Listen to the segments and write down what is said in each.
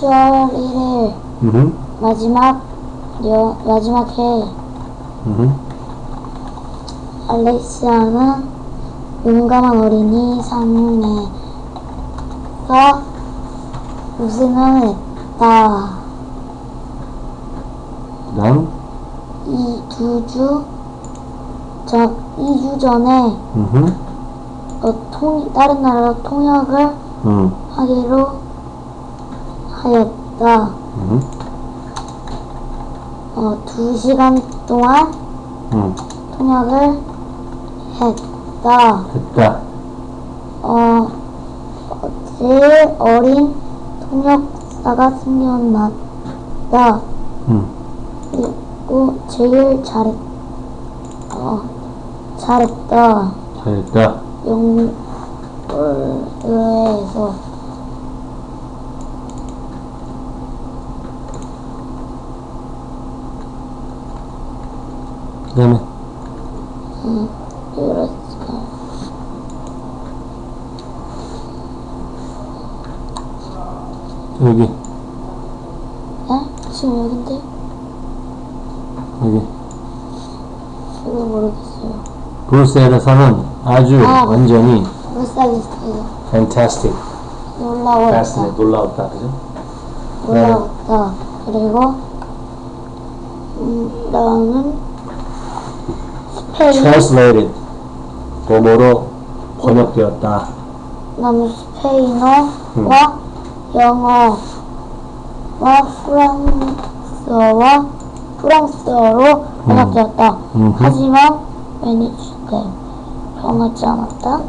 10월 1일 음. 마지막 여, 마지막 해 음. 알렉시아는 용감한 어린이 상에서 우승을 했다. 그다음. 이두 주, 전, 2주 전에 음. 어, 통, 다른 나라로 통역을 음. 하기로 하였다. 음. 어, 두 시간 동안 음. 통역을 했다. 됐다. 어, 어, 제일 어린 통역사가 생겨났다. 음. 그리고 제일 잘했, 어, 잘했다. 잘했다. 영어에서 그다음에 그랬을까? 여기 네? 지금 여긴데? 여기 이거 모르겠어요. 브루셀에서는 아주 아. 완전히 브루셀리스트에서 fantastic, 놀라웠다. fascinating, 놀라웠다, 그죠? 놀라웠다. 그리고 음, 나는 translated, 도모로 번역되었다. 나는 스페인어와 영어와 프랑스어와 프랑스어로 번역되었다. 음. 하지만 매니지 때 변하지 않았다.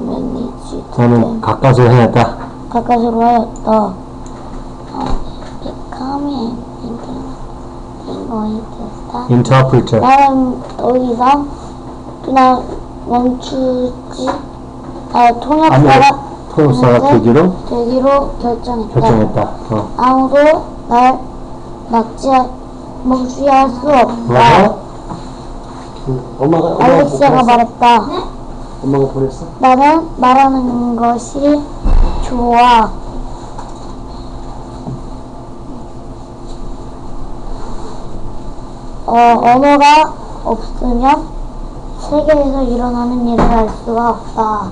매니지 저는 때 가까스로 해냈다. 가까스로 하였다. 어, interpreter, 나는 더 이상 그냥 멈추지 아 통역사가 통역사가 되기로 되기로 결정했다. 결정했다. 어. 아무도 날 막지 멈추게 할수 없다. 뭐라고? 엄마가 엄마가 알렉시아가 보냈어? 말했다. 엄마가 보냈어? 나는 말하는 것이 좋아. 어, 언어가 없으면 세계에서 일어나는 일을 알 수가 없다.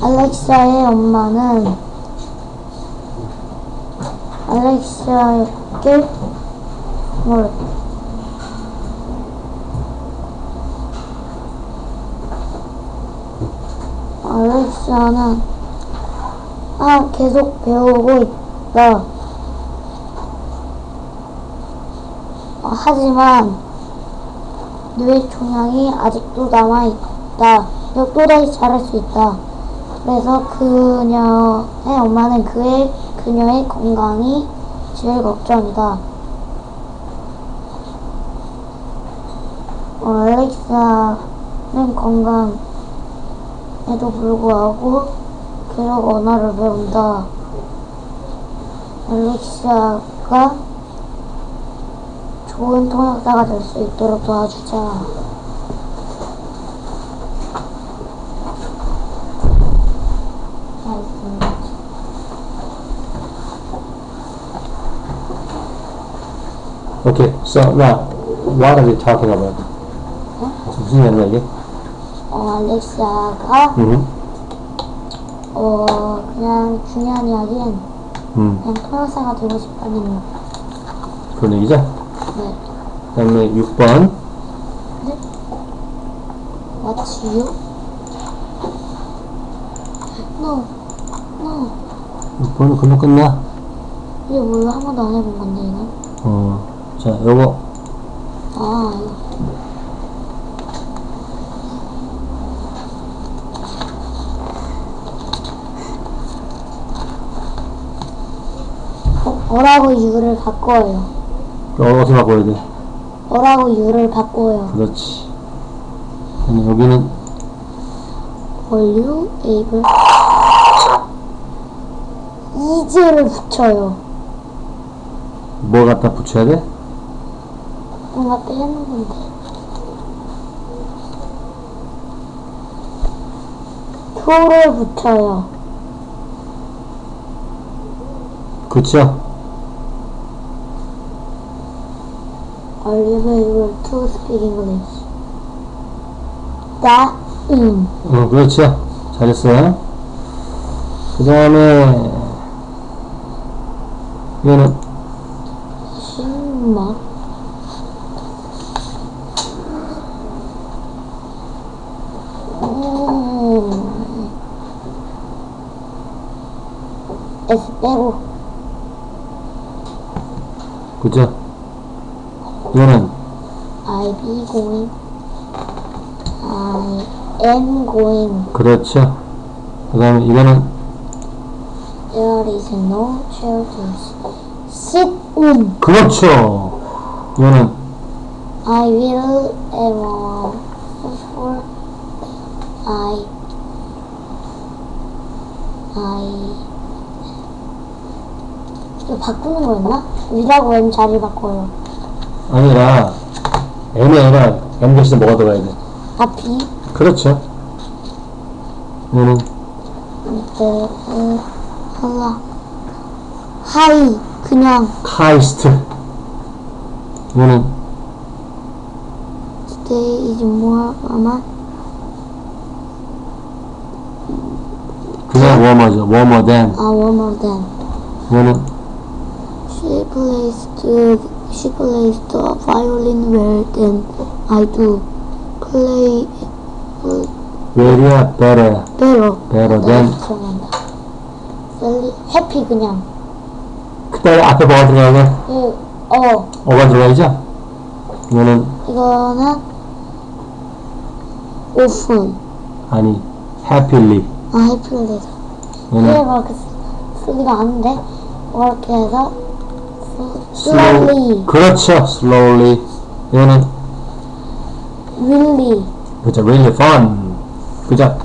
알렉시아의 엄마는 알렉시아에게 뭘 알렉시아는 아 계속 배우고 있다. 어, 하지만 뇌 종양이 아직도 남아 있다. 너 또다시 잘할 수 있다. 그래서 그녀의 엄마는 그의 그녀의 건강이 제일 걱정이다. 어, 알렉시아는 건강 에도 불구하고 계속 언어를 배운다. 알렉시아가 좋은 통역사가 될 수 있도록 도와주자. 알겠습니다. Okay, so now, what are they talking about? 무슨 이야기야 이게? 어, 알렉시아가 음. 어 그냥 중요한 이야기는 음. 그냥 통역사가 되고 싶다는 그런 얘기죠? 네. 그 다음에 6번 What's you? No, no. 6번은 금방 끝나. 이게 뭐야? 한 번도 안 해본 건데 이거. 어. 자, 요거 아, 이거. 어, 어라고 유를 바꿔요. 어디서 바꿔야 돼? 어라고 유를 바꿔요. 그렇지. 그다음에 여기는 Were you able? 이즈를 붙여요. 뭐 갖다 붙여야 돼? 뭔가 빼는 건데. 표를 붙여요. 그쵸? Are you able to speak English? That in 어, 그렇죠. 잘했어요. 그 다음에, 이거는, 신막 음. S 빼고 그죠? I be going I am going 그렇죠. 그 다음에 이거는, There is no to sit in 그렇죠. 이거는, I will ever for I I 이거 바꾸는 거였나? 위라고 M 자리 바꿔요. 아니라, N이 아니라, 대신에 뭐가 들어가야 돼? 아 B 그렇죠. 이거는, 네 어, 할라 하이 그냥 카이스트. 이거는, today is more 아마 그냥 워머죠. 워머 댄. 아 one more than 이거는, She plays the she plays the violin well than I do. Play uh, very better, better. better 나 than. Sally happy 그냥. 그 다음에 앞에 뭐가 들어가야 돼? 그, 어 어가 들어가야죠? 이거는, 이거는 often 아니, happily. 아 happily. 이거는, 이게 그렇게 쓰- 쓰기가 않는데 이렇게 해서. slowly, 그렇죠. slowly. 이거는, really 그죠. really fun. 그죠?